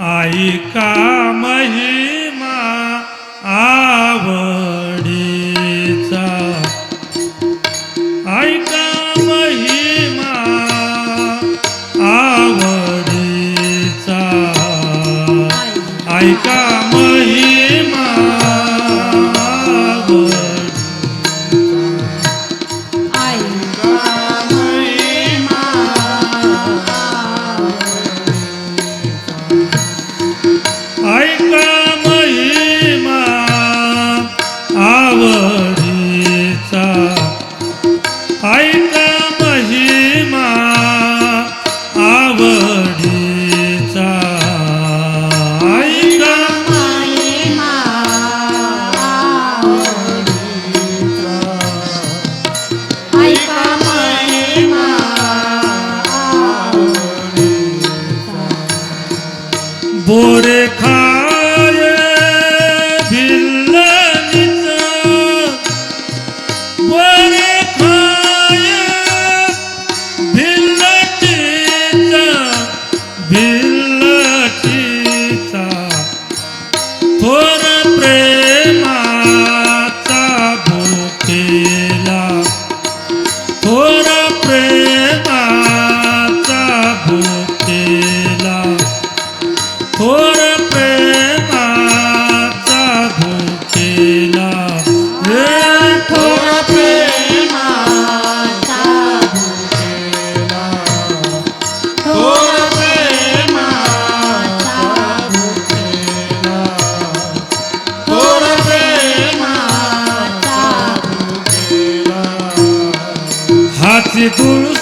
आई का महिमा आवडीचा? आई महिमा आवडीचा? आई Dibulus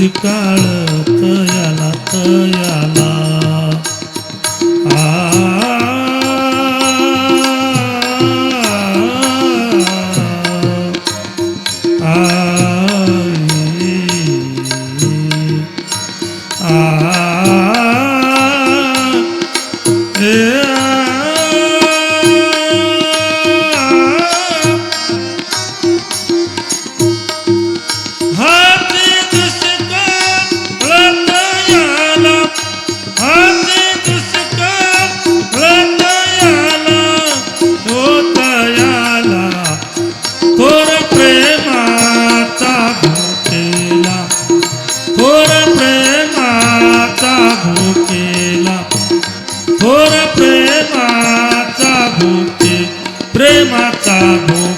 दुष्काळ तयाला तया. Prabhu